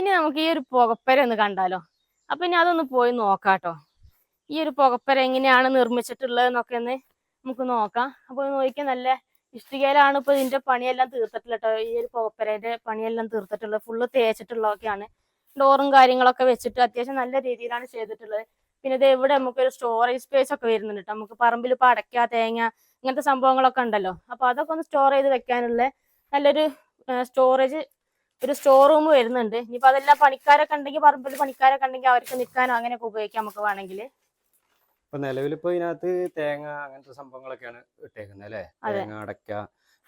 ഇനി നമുക്ക് ഈ ഒരു പുകപ്പര ഒന്ന് കണ്ടാലോ? അപ്പൊ ഇനി അതൊന്ന് പോയി നോക്കാട്ടോ. ഈ ഒരു പുകപ്പര എങ്ങനെയാണ് നിർമ്മിച്ചിട്ടുള്ളത് എന്നൊക്കെ ഒന്ന് നമുക്ക് നോക്കാം. അപ്പൊ നോക്കിയാൽ നല്ല ഇഷ്ടികയിലാണ് ഇപ്പൊ ഇതിന്റെ പണിയെല്ലാം തീർത്തിട്ടില്ല കേട്ടോ. ഈ ഒരു പുകപ്പരയുടെ പണിയെല്ലാം തീർത്തിട്ടുള്ളത്. ഫുള്ള് തേച്ചിട്ടുള്ളതൊക്കെയാണ്. ഡോറും കാര്യങ്ങളൊക്കെ വെച്ചിട്ട് അത്യാവശ്യം നല്ല രീതിയിലാണ് ചെയ്തിട്ടുള്ളത്. പിന്നെ ഇത് എവിടെ നമുക്കൊരു സ്റ്റോറേജ് സ്പേസ് ഒക്കെ വരുന്നുണ്ട് കേട്ടോ. നമുക്ക് പറമ്പിൽ ഇപ്പൊ അടയ്ക്ക തേങ്ങ ഇങ്ങനത്തെ സംഭവങ്ങളൊക്കെ ഉണ്ടല്ലോ. അപ്പൊ അതൊക്കെ ഒന്ന് സ്റ്റോർ ചെയ്ത് വെക്കാനുള്ള നല്ലൊരു സ്റ്റോറേജ് ഒരു സ്റ്റോർ റൂം വരുന്നുണ്ട്. ഇനിയിപ്പോ അതെല്ലാം പണിക്കാരൊക്കെ ഉണ്ടെങ്കിൽ പറമ്പിൽ പണിക്കാരൊക്കെ ഉണ്ടെങ്കിൽ അവർക്ക് നിൽക്കാനോ അങ്ങനെയൊക്കെ ഉപയോഗിക്കാം നമുക്ക് വേണമെങ്കിൽ. ഇപ്പൊ നിലവിലിപ്പോ ഇതിനകത്ത് തേങ്ങ അങ്ങനത്തെ സംഭവങ്ങളൊക്കെയാണ് ഇട്ടേക്കുന്നത് അല്ലേ. തേങ്ങ അടയ്ക്ക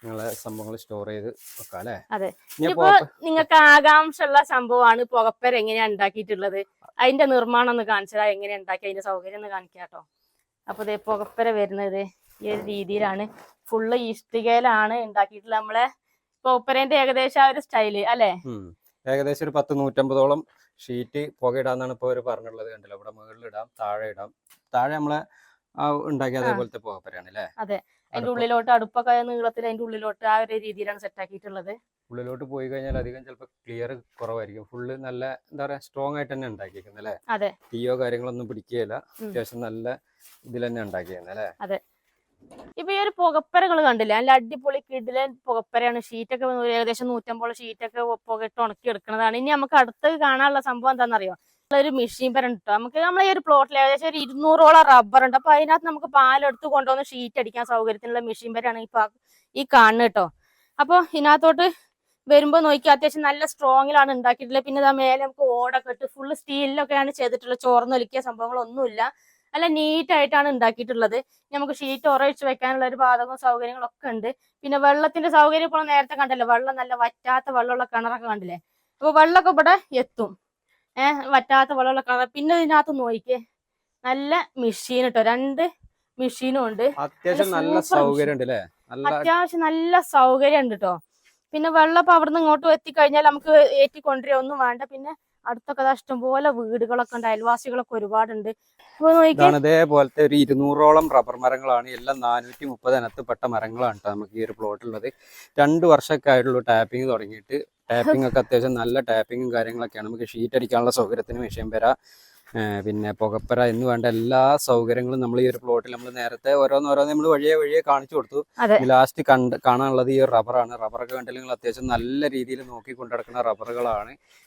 നിങ്ങളെ സംഭവങ്ങൾ സ്റ്റോർ ചെയ്ത് വെക്കാം അല്ലേ? അതെ. ഇനി ഇനിയിപ്പോ നിങ്ങൾക്ക് ആകാംക്ഷ ഉള്ള സംഭവമാണ് പുകപ്പര എങ്ങനെയാ ഉണ്ടാക്കിയിട്ടുള്ളത്? അതിന്റെ നിർമ്മാണം ഒന്ന് കാണിച്ചതാ എങ്ങനെയാ ഉണ്ടാക്കി അതിന്റെ സൗകര്യം ഒന്ന് കാണിക്കാം കേട്ടോ. അപ്പൊ ഇതേ പുകപ്പര വരുന്നത് ഈ ഒരു രീതിയിലാണ്. ഫുള്ള് ഇഷ്ടികയിലാണ് ഉണ്ടാക്കിയിട്ടുള്ളത് നമ്മളെ. പുകപ്പരന്റെ ഏകദേശം ആ ഒരു സ്റ്റൈൽ അല്ലെ. ഏകദേശം ഒരു പത്ത് നൂറ്റമ്പതോളം ഷീറ്റ് പുകയിടാന്നാണ് ഇടാന്നാണ് ഇപ്പൊ പറഞ്ഞിട്ടുള്ളത് കണ്ടല്ലോ? ഇവിടെ മുകളിൽ ഇടാം താഴെ ഇടാം. താഴെ നമ്മളെ ഉണ്ടാക്കിയ അതേപോലത്തെ പുകപ്പരയാണ് അല്ലേ? അതിന്റെ അടുപ്പ്. ഉള്ളിലോട്ട് അടുപ്പൊക്കെ നീളത്തിൽ അതിന്റെ ഉള്ളിലോട്ട് ആ ഒരു രീതിയിലാണ് സെറ്റ് ആക്കിയിട്ടുള്ളത്. ഉള്ളിലോട്ട് പോയി കഴിഞ്ഞാൽ അധികം ചിലപ്പോൾ ക്ലിയർ കുറവായിരിക്കും. ഫുള്ള് നല്ല എന്താ പറയാ സ്ട്രോങ് ആയിട്ട് തന്നെ ഉണ്ടാക്കിയിരിക്കുന്നത് അല്ലേ? അതെ. തീയോ കാര്യങ്ങളൊന്നും പിടിക്കുകയില്ല. അത്യാവശ്യം നല്ല ഇതിൽ തന്നെ ഉണ്ടാക്കിയിരുന്നല്ലേ ഇപ്പൊ ഈ ഒരു പുകപ്പരകൾ കണ്ടില്ല? നല്ല അടിപൊളി കിടിലൻ പുകപ്പരയാണ്. ഷീറ്റൊക്കെ ഏകദേശം നൂറ്റമ്പത് ഷീറ്റൊക്കെ പുകയിട്ട് ഉണക്കി എടുക്കുന്നതാണ് ഇനി നമുക്ക് അടുത്ത് കാണാനുള്ള സംഭവം എന്താണെന്നറിയോ ഒരു മെഷീൻ പരം കിട്ടും നമുക്ക് നമ്മളെ ഒരു പ്ലോട്ടിൽ ഏകദേശം ഒരു ഇരുന്നൂറോളം റബ്ബർ ഉണ്ട്. അപ്പൊ അതിനകത്ത് നമുക്ക് പാലെടുത്ത് കൊണ്ടുവന്ന് ഷീറ്റ് അടിക്കാൻ സൗകര്യത്തിനുള്ള മെഷീൻ പരാണ് ഈ ഈ കാണുന്നത് കേട്ടോ അപ്പൊ ഇതിനകത്തോട്ട് വരുമ്പോൾ നോക്കി അത്യാവശ്യം നല്ല സ്ട്രോങ്ങിലാണ് ഉണ്ടാക്കിയിട്ടുള്ളത്. പിന്നെ മേലെ നമുക്ക് ഓടൊക്കെ ഇട്ട് ഫുള്ള് സ്റ്റീലിലൊക്കെയാണ് ചെയ്തിട്ടുള്ളത്. ചോർന്നൊലിക്കിയ സംഭവങ്ങളൊന്നുമില്ല. നല്ല നീറ്റ് ആയിട്ടാണ് ഉണ്ടാക്കിയിട്ടുള്ളത്. നമുക്ക് ഷീറ്റ് ഉറയിച്ച് വെക്കാനുള്ള ഒരു പാതകവും സൗകര്യങ്ങളൊക്കെ ഉണ്ട്. പിന്നെ വെള്ളത്തിന്റെ സൗകര്യം ഇപ്പോൾ നേരത്തെ കണ്ടല്ലോ. വെള്ളം നല്ല വറ്റാത്ത വെള്ളമുള്ള കിണറൊക്കെ കണ്ടില്ലേ? അപ്പൊ വെള്ളമൊക്കെ ഇവിടെ എത്തും. ഏഹ് വറ്റാത്ത വെള്ളമുള്ള കിണർ. പിന്നെ ഇതിനകത്ത് നോക്കിക്കേ. നല്ല മെഷീൻ കേട്ടോ രണ്ട് മെഷീനും ഉണ്ട്. അത്യാവശ്യം നല്ല സൗകര്യം ഉണ്ട് കേട്ടോ പിന്നെ വെള്ളം ഇപ്പൊ അവിടുന്ന് ഇങ്ങോട്ട് എത്തിക്കഴിഞ്ഞാൽ നമുക്ക് ഏറ്റി കൊണ്ടുവരിക ഒന്നും വേണ്ട. പിന്നെ അടുത്തൊക്കെ ഇഷ്ടംപോലെ വീടുകളൊക്കെ ഉണ്ട് അയൽവാസികളൊക്കെ ഒരുപാടുണ്ട്. ഇതാണ് ഇതേപോലത്തെ ഒരു ഇരുന്നൂറോളം റബ്ബർ മരങ്ങളാണ്. എല്ലാം നാനൂറ്റി മുപ്പത് പെട്ട മരങ്ങളാണ് നമുക്ക് ഈ ഒരു പ്ലോട്ടുള്ളത് രണ്ട് വർഷമൊക്കെ ആയിട്ടുള്ളൂ ടാപ്പിംഗ് തുടങ്ങിയിട്ട്. ടാപ്പിംഗ് ഒക്കെ അത്യാവശ്യം നല്ല ടാപ്പിങ്ങും കാര്യങ്ങളൊക്കെയാണ്. നമുക്ക് ഷീറ്റ് അടിക്കാനുള്ള സൗകര്യത്തിന് വിഷയം വരാം. പിന്നെ പുകപ്പര എന്ന് വേണ്ട എല്ലാ സൗകര്യങ്ങളും നമ്മൾ ഈ ഒരു പ്ലോട്ടിൽ നമ്മൾ നേരത്തെ ഓരോന്നോരോന്ന് നമ്മൾ വഴിയെ വഴിയെ കാണിച്ചു കൊടുത്തു. ലാസ്റ്റ് കണ്ട് കാണാനുള്ളത് ഈ ഒരു റബ്ബറാണ് റബ്ബറൊക്കെ കണ്ടില്ലെങ്കിൽ അത്യാവശ്യം നല്ല രീതിയിൽ നോക്കി കൊണ്ടുനടക്കുന്ന റബ്ബറുകളാണ്